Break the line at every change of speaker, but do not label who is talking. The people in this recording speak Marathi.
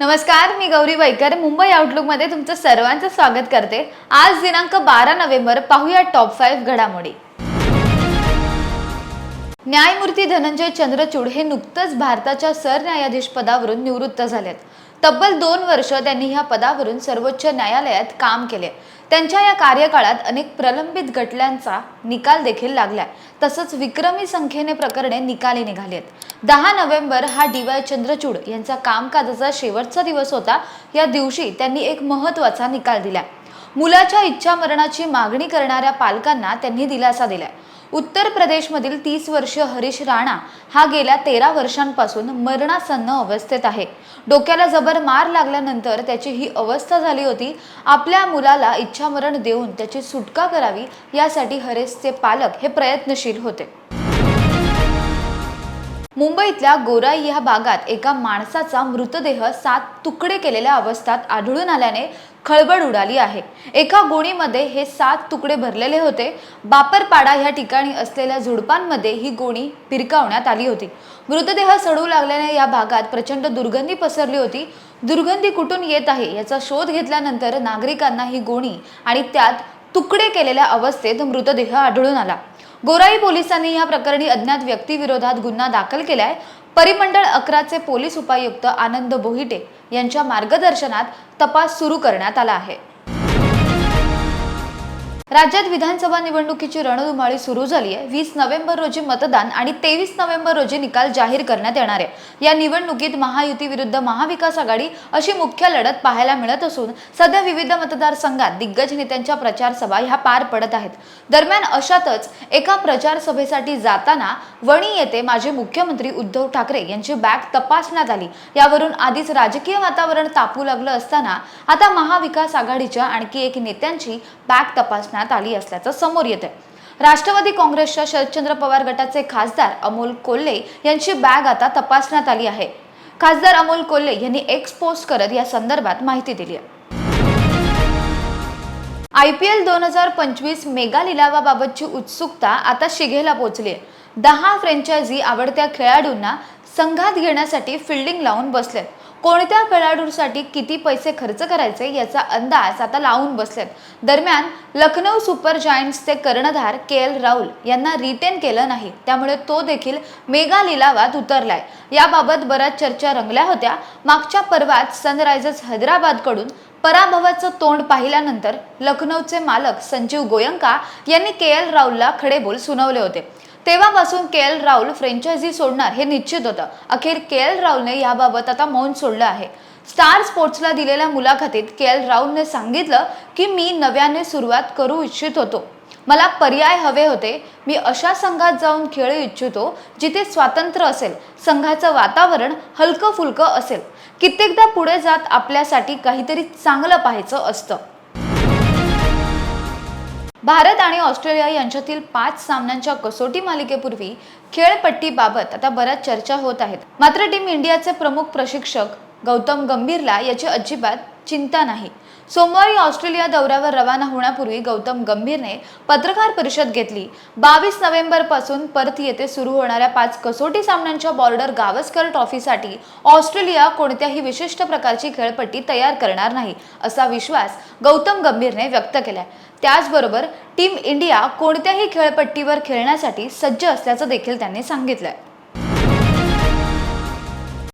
नमस्कार मी गौरी वैकर. मुंबई आउटलुकमध्ये तुमचं सर्वांचं स्वागत करते. आज दिनांक बारा नोव्हेंबर पाहूया टॉप फाईव्ह घडामोडी. न्यायमूर्ती धनंजय चंद्रचूड हे नुकतंच भारताच्या सरन्यायाधीश पदावरून निवृत्त झालेत. तब्बल दोन वर्ष त्यांनी ह्या पदावरून सर्वोच्च न्यायालयात काम केले. त्यांच्या या कार्यकाळात अनेक प्रलंबित गटल्यांचा निकाल देखील लागलाय. तसंच विक्रमी संख्येने प्रकरणे निकाली आहेत. दहा नोव्हेंबर हा डी वाय चंद्रचूड यांचा कामकाजाचा शेवटचा दिवस होता. या दिवशी त्यांनी एक महत्त्वाचा निकाल दिला मुलाच्या इच्छा मरणाची मागणी करणाऱ्या पालकांना त्यांनी दिलासा दिलाय. उत्तर प्रदेशमधील तीस वर्षीय हरीश राणा हा गेल्या तेरा वर्षांपासून मरणासन्न अवस्थेत आहे. डोक्याला जबर मार लागल्यानंतर त्याची ही अवस्था झाली होती. आपल्या मुलाला इच्छामरण देऊन त्याची सुटका करावी यासाठी हरेशचे पालक हे प्रयत्नशील होते. मुंबईतल्या गोराई या भागात एका माणसाचा मृतदेह सात तुकडे केलेल्या अवस्थेत आढळून आल्याने खळबळ उडाली आहे. एका गोणीमध्ये हे सात तुकडे भरलेले होते. बापरपाडा या ठिकाणी असलेल्या झुडपांमध्ये ही गोणी पिरकावण्यात आली होती. मृतदेह सडू लागल्याने या भागात प्रचंड दुर्गंधी पसरली होती. दुर्गंधी कुठून येत आहे याचा शोध घेतल्यानंतर नागरिकांना ही गोणी आणि त्यात तुकडे केलेल्या अवस्थेत मृतदेह आढळून आला. गोराई पोलिसांनी या प्रकरणी अज्ञात व्यक्तीविरोधात गुन्हा दाखल केलाय. परिमंडळ अकराचे पोलीस उपायुक्त आनंद बोहिटे यांच्या मार्गदर्शनात तपास सुरू करण्यात आला आहे. राज्यात विधानसभा निवडणुकीची रणधुमाळी सुरू झाली आहे वीस नोव्हेंबर रोजी मतदान आणि तेवीस नोव्हेंबर रोजी निकाल जाहीर करण्यात येणार आहे. या निवडणुकीत महायुती विरुद्ध महाविकास आघाडी अशी मुख्य लढत पाहायला मिळत असून सध्या विविध मतदारसंघात दिग्गज नेत्यांच्या प्रचार सभा ह्या पार पडत आहेत. दरम्यान अशातच एका प्रचार सभेसाठी जाताना वणी येथे माजी मुख्यमंत्री उद्धव ठाकरे यांची बॅग तपासण्यात आली. यावरून आधीच राजकीय वातावरण तापू लागलं असताना आता महाविकास आघाडीच्या आणखी एक नेत्यांची बॅग तपासण्यात करण्यात आली असल्याचं समोर येत आहे राष्ट्रवादी काँग्रेसच्या शरदचंद्र पवार गटाचे खासदार अमोल कोल्हे यांची बॅग आता तपासण्यात आली आहे. खासदार अमोल कोल्हे यांनी एक्स पोस्ट करत या संदर्भात माहिती दिली आहे. आय पी एल दोन हजार पंचवीस मेगा लिलावाबाबतची उत्सुकता आता शिगेला पोहोचली आहे दहा फ्रँचायझी आवडत्या खेळाडूंना संघात घेण्यासाठी फिल्डिंग लावून बसलेत. कोणत्या खेळाडूसाठी किती पैसे खर्च करायचे याचा अंदाज आता लावून बसलेत. दरम्यान लखनौ सुपर जायंट्सचे कर्णधार के एल राहुल यांना रिटेन केलं नाही. त्यामुळे तो देखील मेगा लिलावात उतरलाय. याबाबत बऱ्याच चर्चा रंगल्या होत्या. मागच्या पर्वात सनरायझर्स हैदराबादकडून पराभवाचं तोंड पाहिल्यानंतर लखनौचे मालक संजीव गोयंका यांनी के एल राहुलला खडे बोल सुनावले होते. तेव्हापासून के एल राहुल फ्रँचायझी सोडणार हे निश्चित होतं. अखेर के एल राहुलने याबाबत आता मौन सोडलं आहे. स्टार स्पोर्ट्सला दिलेल्या मुलाखतीत के एल राहुलने सांगितलं की मी नव्याने सुरुवात करू इच्छित होतो. मला पर्याय हवे होते. मी अशा संघात जाऊन खेळू इच्छितो जिथे स्वातंत्र्य असेल संघाचं वातावरण हलकं फुलकं असेल. कित्येकदा पुढे जात आपल्यासाठी काहीतरी चांगलं पाहायचं असतं. भारत आणि ऑस्ट्रेलिया यांच्यातील पाच सामन्यांच्या कसोटी मालिकेपूर्वी खेळपट्टीबाबत आता बऱ्याच चर्चा होत आहेत. मात्र टीम इंडियाचे प्रमुख प्रशिक्षक गौतम गंभीरला याची अजिबात चिंता नाही. सोमवारी ऑस्ट्रेलिया दौऱ्यावर रवाना होण्यापूर्वी गौतम गंभीरने पत्रकार परिषद घेतली. बावीस नोव्हेंबरपासून पर्थ येथे सुरू होणाऱ्या पाच कसोटी सामन्यांच्या बॉर्डर गावस्कर ट्रॉफीसाठी ऑस्ट्रेलिया कोणत्याही विशिष्ट प्रकारची खेळपट्टी तयार करणार नाही असा विश्वास गौतम गंभीरने व्यक्त केलाय. त्याचबरोबर टीम इंडिया कोणत्याही खेळपट्टीवर खेळण्यासाठी सज्ज असल्याचं देखील त्यांनी सांगितलंय.